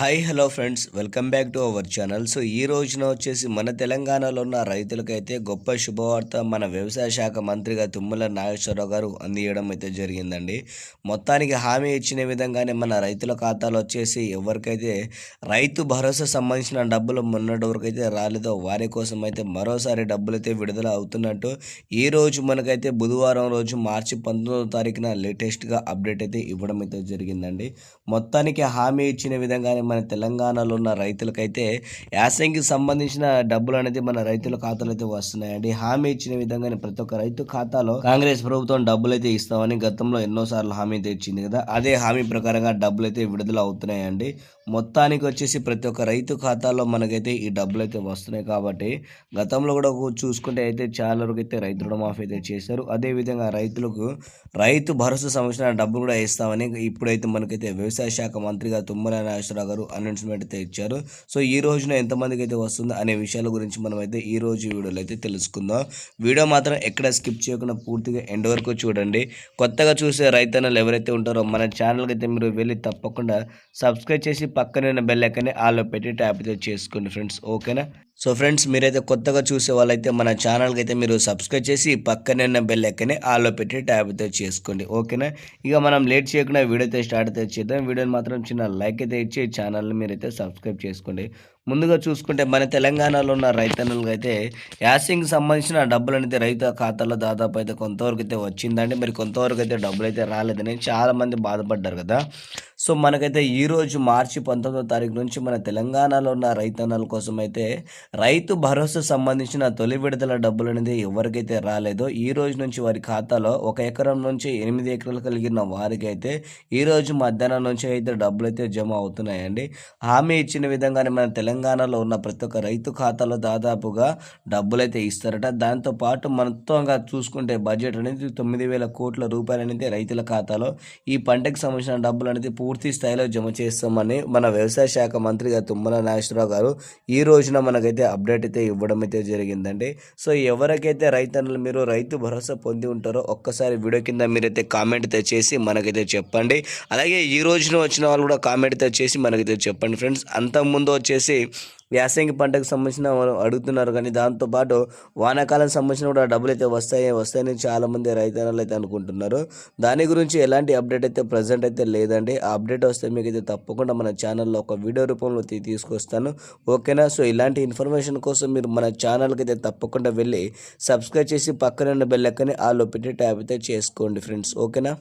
Hi hello friends welcome back to our channel so ఈ రోజున వచ్చేసి మన తెలంగాణలో ఉన్న రైతులకైతే గొప్ప శుభవార్త మన వ్యవసాయ శాఖ మంత్రిగా తుమ్మల నాగేశ్వరరావు గారు అందియడం అయితే జరిగిందండి. మొత్తానికి హామీ ఇచ్చిన విధంగానే మన రైతుల ఖాతాలో వచ్చేసి ఎవరికైతే రైతు భరోసా సంబంధించిన డబ్బులు మొన్నటి వరకు అయితే రాలేదో వారి కోసం అయితే మరోసారి డబ్బులు అయితే విడుదల అవుతున్నట్టు ఈ రోజు మనకైతే బుధవారం రోజు మార్చి పంతొమ్మిదో తారీఖున లేటెస్ట్గా అప్డేట్ అయితే ఇవ్వడం అయితే జరిగిందండి. మొత్తానికి హామీ ఇచ్చిన విధంగానే మన తెలంగాణలో ఉన్న రైతులకైతే యాసంగికి సంబంధించిన డబ్బులు అనేది మన రైతుల ఖాతాలో అయితే వస్తున్నాయండి. హామీ ఇచ్చిన విధంగానే ప్రతి ఒక్క రైతు ఖాతాలో కాంగ్రెస్ ప్రభుత్వం డబ్బులు అయితే ఇస్తామని గతంలో ఎన్నోసార్లు హామీ అయితే ఇచ్చింది కదా. అదే హామీ ప్రకారంగా డబ్బులు అయితే విడుదల అవుతున్నాయండి. మొత్తానికి వచ్చేసి ప్రతి ఒక్క రైతు ఖాతాలో మనకైతే ఈ డబ్బులు అయితే వస్తున్నాయి కాబట్టి గతంలో కూడా చూసుకుంటే అయితే చాలా వరకు అయితే రైతు రుణమాఫీ అయితే చేశారు. అదేవిధంగా రైతులకు రైతు భరోసా సంబంధించిన డబ్బులు కూడా ఇస్తామని ఇప్పుడైతే మనకైతే వ్యవసాయ శాఖ మంత్రిగా తుమ్మల నాగేశ్వరరావు గారు అనౌన్స్మెంట్ అయితే ఇచ్చారు. సో ఈ రోజున ఎంతమందికి అయితే వస్తుంది అనే విషయాల గురించి మనం అయితే ఈ రోజు వీడియోలో అయితే తెలుసుకుందాం. వీడియో మాత్రం ఎక్కడ స్కిప్ చేయకుండా పూర్తిగా ఎండ్ వరకు చూడండి. కొత్తగా చూసే రైతన్నలు ఎవరైతే ఉంటారో మన ఛానల్కి అయితే మీరు వెళ్ళి తప్పకుండా సబ్స్క్రైబ్ చేసి పక్కన బెల్ ఐకాన్ని ఆలో పెట్టి ట్యాప్ అయితే చేసుకోండి ఫ్రెండ్స్ ఓకేనా సో ఫ్రెండ్స్ మీరైతే కొత్తగా చూసే వాళ్ళైతే మన ఛానల్కి అయితే మీరు సబ్స్క్రైబ్ చేసి పక్కనే ఉన్న బెల్ ఎక్కని ఆలో పెట్టి ట్యాబ్తో అయితే చేసుకోండి. ఓకేనా? ఇక మనం లేట్ చేయకుండా వీడియో అయితే స్టార్ట్ అయితే చేద్దాం. వీడియోని మాత్రం చిన్న లైక్ అయితే ఇచ్చి ఛానల్ని మీరైతే సబ్స్క్రైబ్ చేసుకోండి. ముందుగా చూసుకుంటే మన తెలంగాణలో ఉన్న రైతన్నులకు అయితే యాసింగ్ సంబంధించిన డబ్బులు అనేది రైతు ఖాతాలో దాదాపు అయితే కొంతవరకు అయితే వచ్చిందండి. మరి కొంతవరకు అయితే డబ్బులు అయితే రాలేదని చాలామంది బాధపడ్డారు కదా. సో మనకైతే ఈరోజు మార్చి పంతొమ్మిదో తారీఖు నుంచి మన తెలంగాణలో ఉన్న రైతన్నల కోసం అయితే రైతు భరోసా సంబంధించిన తొలి విడుదల డబ్బులు అనేది ఎవరికైతే రాలేదో ఈ రోజు నుంచి వారి ఖాతాలో ఒక ఎకరం నుంచి ఎనిమిది ఎకరాలు కలిగిన వారికి అయితే ఈ రోజు మధ్యాహ్నం నుంచి అయితే డబ్బులు అయితే జమ అవుతున్నాయండి. హామీ ఇచ్చిన విధంగానే మన తెలంగాణలో ఉన్న ప్రతి ఒక్క రైతు ఖాతాలో దాదాపుగా డబ్బులైతే ఇస్తారట. దాంతోపాటు మొత్తంగా చూసుకుంటే బడ్జెట్ అనేది తొమ్మిది వేల కోట్ల రూపాయలు అనేది రైతుల ఖాతాలో ఈ పంటకు సంబంధించిన డబ్బులు అనేది పూర్తి స్థాయిలో జమ చేస్తామని మన వ్యవసాయ శాఖ మంత్రిగా తుమ్మల నాగేశ్వరరావు గారు ఈ రోజున మనకైతే అప్డేట్ అయితే ఇవ్వడం అయితే జరిగిందండి. సో ఎవరికైతే రైతన్నులు మీరు రైతు భరోసా పొంది ఉంటారో ఒక్కసారి వీడియో కింద మీరైతే కామెంట్ అయితే చేసి మనకైతే చెప్పండి. అలాగే ఈ రోజున వచ్చిన వాళ్ళు కూడా కామెంట్ అయితే చేసి మనకైతే చెప్పండి ఫ్రెండ్స్. అంతకుముందు వచ్చేసి యాసంగి పంటకు సంబంధించిన అడుగుతున్నారు. కానీ దాంతోపాటు వానాకాలం సంబంధించిన కూడా డబ్బులు అయితే వస్తాయి వస్తాయని చాలామంది రైతన్నలు అయితే అనుకుంటున్నారు. దాని గురించి ఎలాంటి అప్డేట్ అయితే ప్రజెంట్ అయితే లేదండి. ఆ అప్డేట్ వస్తే మీకు అయితే తప్పకుండా మన ఛానల్లో ఒక వీడియో రూపంలో తీసుకొస్తాను. ఓకేనా? సో ఇలాంటి ఇన్ఫర్మేషన్ కోసం మీరు మన ఛానల్కి అయితే తప్పకుండా వెళ్ళి సబ్స్క్రైబ్ చేసి పక్కన ఉన్న బెల్ ఎక్కని ఆలో పెట్టి ట్యాప్ అయితే చేసుకోండి ఫ్రెండ్స్ ఓకేనా?